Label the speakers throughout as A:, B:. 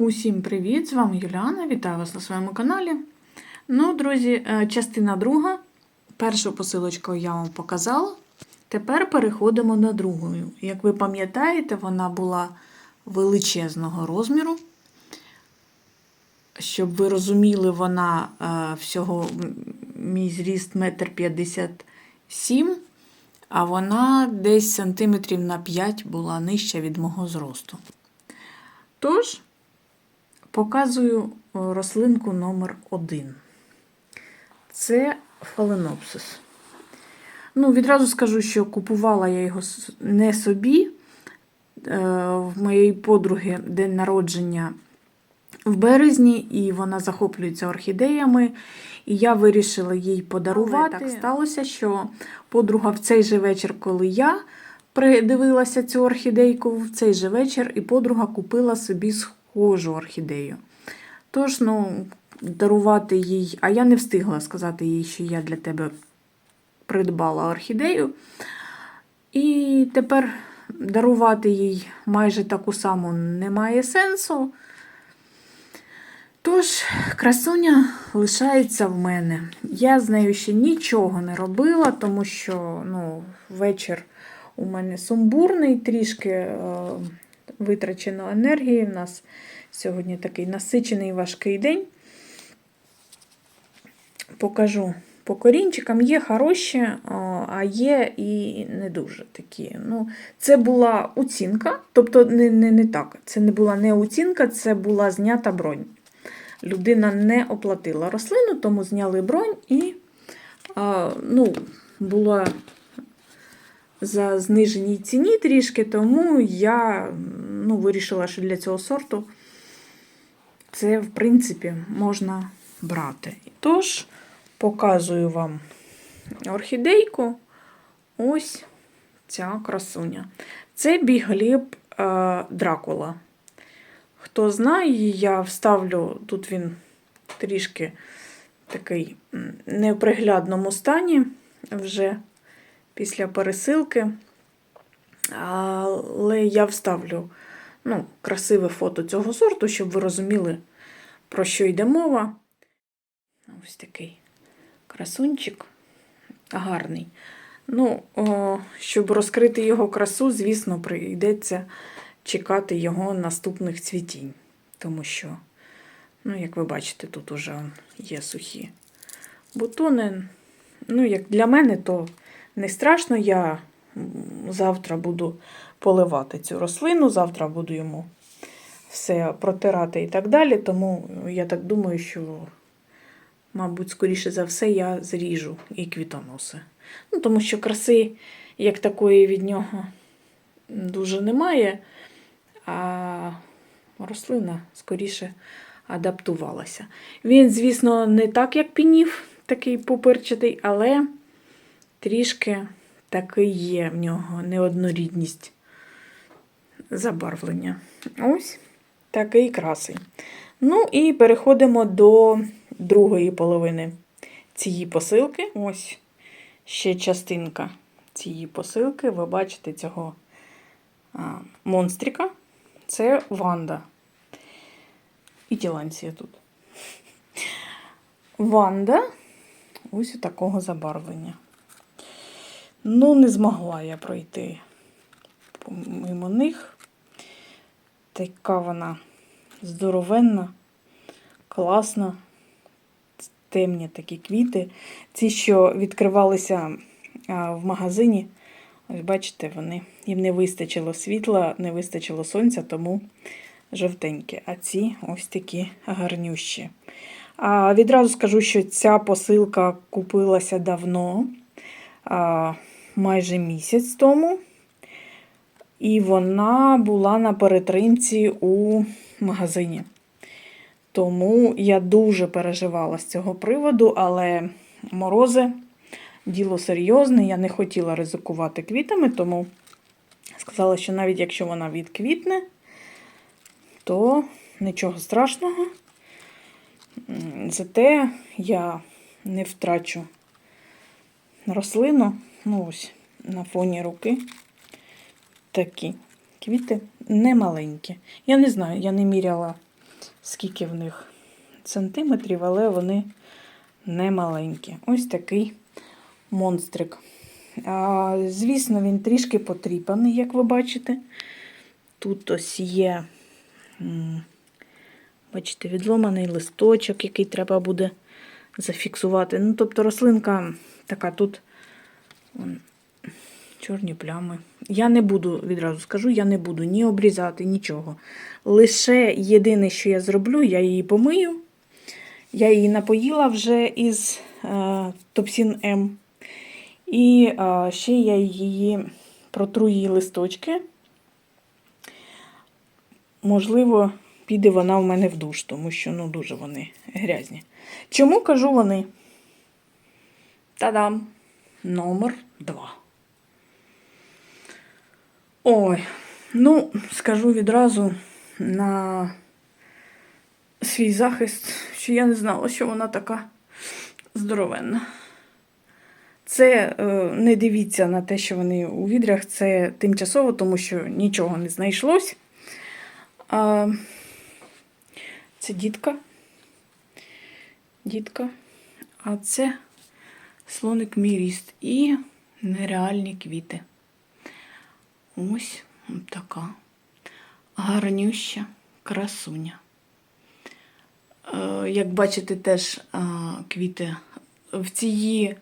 A: Усім привіт! З вами Юліана. Вітаю вас на своєму каналі. Ну, друзі, е, частина друга. Першу посилочку я вам показала. Тепер переходимо на другу. Як ви пам'ятаєте, вона була величезного розміру. Щоб ви розуміли, вона е, всього мій зріст 1,57 м, а вона десь сантиметрів на 5 була нижча від мого зросту. Тож, Показую е, рослинку номер 1 Це фаленопсис. Ну, відразу скажу, що купувала я його не собі. Е, В моєї подруги день народження в березні, і вона захоплюється орхідеями. І я вирішила їй подарувати.
B: Але
A: так сталося, що подруга в цей же вечір, коли я придивилася цю орхідейку, в цей же вечір і подруга купила собі схожу орхідею. Тож, ну, дарувати їй, а я не встигла сказати їй, що я для тебе придбала орхідею. І тепер дарувати їй майже таку саму немає сенсу. Тож, красуня лишається в мене. Я з нею ще нічого не робила, тому що ну, вечір у мене сумбурний, трішки е, витрачено енергії. У нас сьогодні такий насичений важкий день. Покажу по корінчикам. Є хороші, а, є і не дуже такі. Ну, Це була оцінка, тобто не, не, не так. Це не була не оцінка, це була знята бронь. Людина не оплатила рослину, тому зняли бронь і а, ну, було за зниженій ціні трішки, тому я ну, вирішила, що для цього сорту це, в принципі, можна брати. Тож, показую вам орхідейку. Ось ця красуня. Це бігліб е, Дракула. Хто знає, я вставлю, тут він трішки такий м, не в приглядному стані вже після пересилки. Але я вставлю ну, красиве фото цього сорту, щоб ви розуміли, про що йде мова. Ось такий красунчик гарний. Ну, о, щоб розкрити його красу, звісно, прийдеться чекати його наступних цвітінь. Тому що, ну, як ви бачите, тут уже є сухі бутони. Ну, як для мене, то не страшно. Я завтра буду поливати цю рослину, завтра буду йому все протирати і так далі. Тому я так думаю, що, мабуть, скоріше за все, я зріжу і квітоноси. Ну, тому що краси, як такої від нього, дуже немає, а рослина скоріше адаптувалася. Він, звісно, не так, як пінів, такий пупирчатий, але трішки такий є в нього неоднорідність забарвлення. Ось такий красий. Ну і переходимо до другої половини цієї посилки. Ось ще частинка цієї посилки. Ви бачите цього монстрика. Це Ванда. І тіланція тут. Ванда ось у такого забарвлення. Ну, не змогла я пройти мимо них. Така вона здоровенна, класна, темні такі квіти. Ці, що відкривалися в магазині, ось бачите, вони їм не вистачило світла, не вистачило сонця, тому жовтенькі. А ці ось такі гарнющі. А, відразу скажу, що ця посилка купилася давно, майже місяць тому. І вона була на перетримці у магазині. Тому я дуже переживала з цього приводу, але морози діло серйозне. Я не хотіла ризикувати квітами, тому сказала, що навіть якщо вона відквітне, то нічого страшного. Зате я не втрачу рослину. Ну, ось на фоні руки такі квіти немаленькі. Я не знаю, я не міряла скільки в них сантиметрів, але вони не маленькі. Ось такий монстрик. А, звісно, він трішки потріпаний, як ви бачите. Тут ось є, бачите, відломаний листочок, який треба буде зафіксувати. Ну, тобто рослинка така тут чорні плями. Я не буду, відразу скажу, я не буду ні обрізати, нічого. Лише єдине, що я зроблю, я її помию. Я її напоїла вже із е, Топсін М. І е, ще я її протру її листочки. Можливо, піде вона в мене в душ, тому що ну, дуже вони грязні. Чому кажу вони? Та-дам! Номер 2. Ой, ну, скажу відразу на свій захист, що я не знала, що вона така здоровенна. Це е, не дивіться на те, що вони у відрях, це тимчасово, тому що нічого не знайшлось. А, це дітка. Дітка. А це слоник міріст і нереальні квіти. Ось така гарнюща красуня. Е, Як бачите, теж квіти в цієї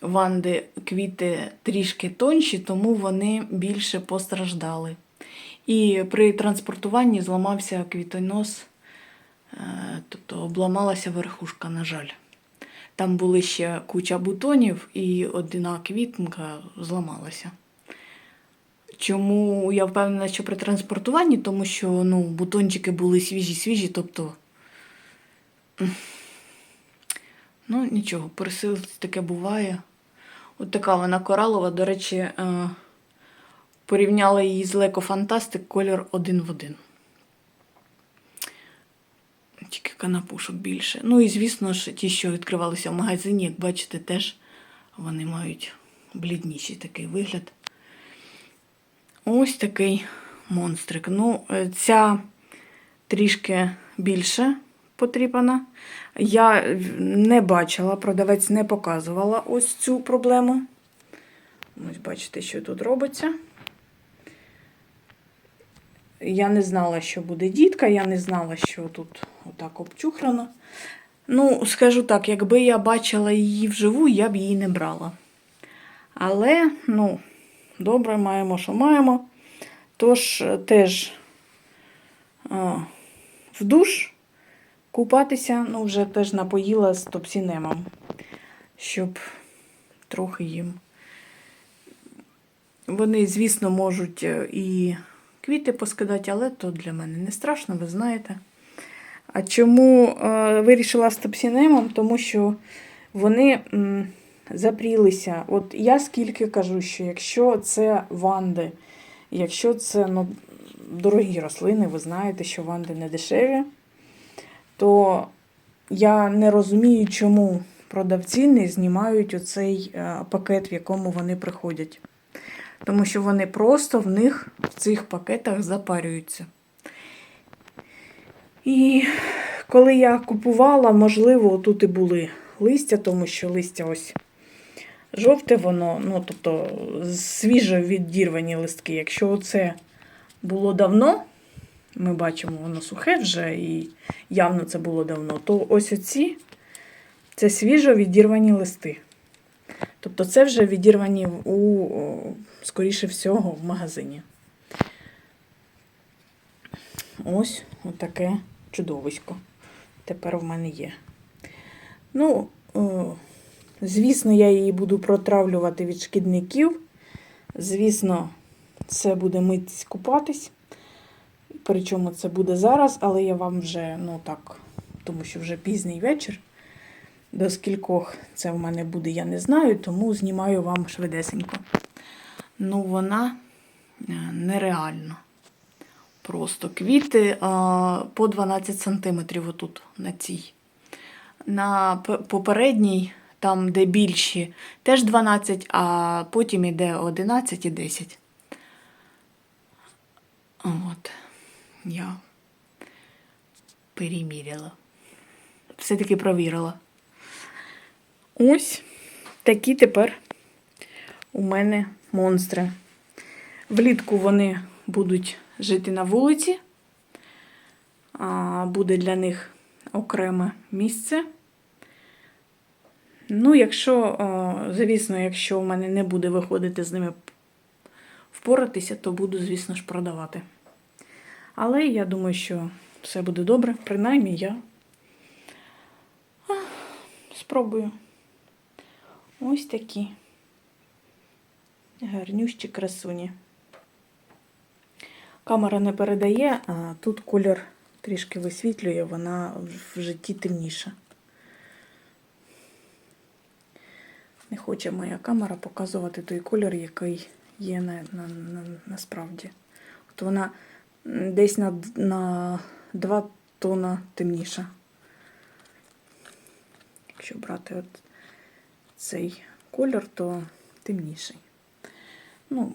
A: ванди квіти трішки тонші, тому вони більше постраждали. І при транспортуванні зламався квітонос, е, тобто обламалася верхушка, на жаль. Там були ще куча бутонів, і одна квітинка зламалася. Чому я впевнена, що при транспортуванні, тому що ну, бутончики були свіжі-свіжі, тобто. Ну, нічого, пересилити таке буває. От така вона коралова, до речі, е, порівняла її з Леко Фантастик колір один в один. Тільки канапушок більше. Ну і звісно ж, ті, що відкривалися в магазині, як бачите, теж вони мають блідніший такий вигляд. Ось такий монстрик. Ну, е, ця трішки більше потріпана. Я не бачила, продавець не показувала ось цю проблему. Ось бачите, що тут робиться. Я не знала, що буде дітка, я не знала, що тут отак обчухрано. Ну, скажу так, якби я бачила її вживу, я б її не брала. Але, ну, добре, маємо, що маємо. Тож е, теж а, в душ купатися, ну, вже теж напоїла з топсінемом, щоб трохи їм. Вони, звісно, можуть е, і квіти поскидати, але то для мене не страшно, ви знаєте. А чому е, вирішила з топсінемом? Тому що вони м, запрілися. От я скільки кажу, що якщо це ванди, якщо це ну, дорогі рослини, ви знаєте, що ванди не дешеві, то я не розумію, чому продавці не знімають оцей е, пакет, в якому вони приходять. Тому що вони просто в них в цих пакетах запарюються. І коли я купувала, можливо, тут і були листя, тому що листя ось жовте, воно, ну, тобто свіжо відірвані листки. Якщо це було давно, ми бачимо, воно сухе вже, і явно це було давно, то ось оці це свіжо відірвані листи. Тобто це вже відірвані у, скоріше всього, в магазині. Ось отаке чудовисько. Тепер в мене є. Ну, звісно, я її буду протравлювати від шкідників. Звісно, це буде митись купатись. Причому це буде зараз, але я вам вже, ну так, тому що вже пізній вечір. До скількох це в мене буде, я не знаю, тому знімаю вам швидесенько. Ну, вона е, нереальна. Просто квіти а, по 12 см отут на цій. На попередній, там, де більші, теж 12, а потім іде 11 і 10. От. Я переміряла. Все-таки провірила. Ось такі тепер у мене монстри. Влітку вони будуть жити на вулиці, буде для них окреме місце. Ну, якщо, звісно, якщо в мене не буде виходити з ними впоратися, то буду, звісно ж, продавати. Але я думаю, що все буде добре. Принаймні я спробую. Ось такі гарнющі красуні. Камера не передає, а тут колір трішки висвітлює, вона в житті темніша. Не хоче моя камера показувати той колір, який є на, на, на, насправді. От вона десь на, на 2 тона темніша. Якщо брати от цей колір, то темніший. Ну,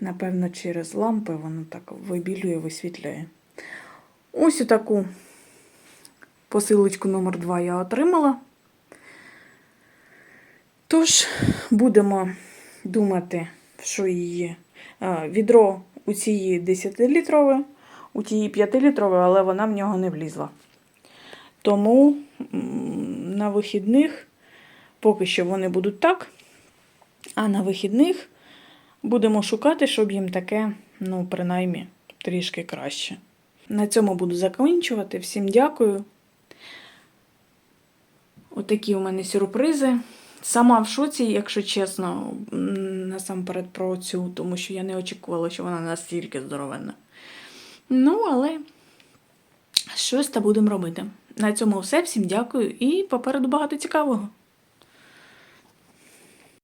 A: напевно, через лампи воно так вибілює, висвітляє. Ось таку посилочку номер 2 я отримала. Тож, будемо думати, що її відро у цієї 10-літрове, у тієї 5-літрове, але вона в нього не влізла. Тому на вихідних поки що вони будуть так, а на вихідних будемо шукати, щоб їм таке, ну, принаймні, трішки краще. На цьому буду закінчувати. Всім дякую. Отакі у мене сюрпризи. Сама в шоці, якщо чесно, насамперед про цю, тому що я не очікувала, що вона настільки здоровенна. Ну, але щось та будемо робити. На цьому все. Всім дякую і попереду багато цікавого.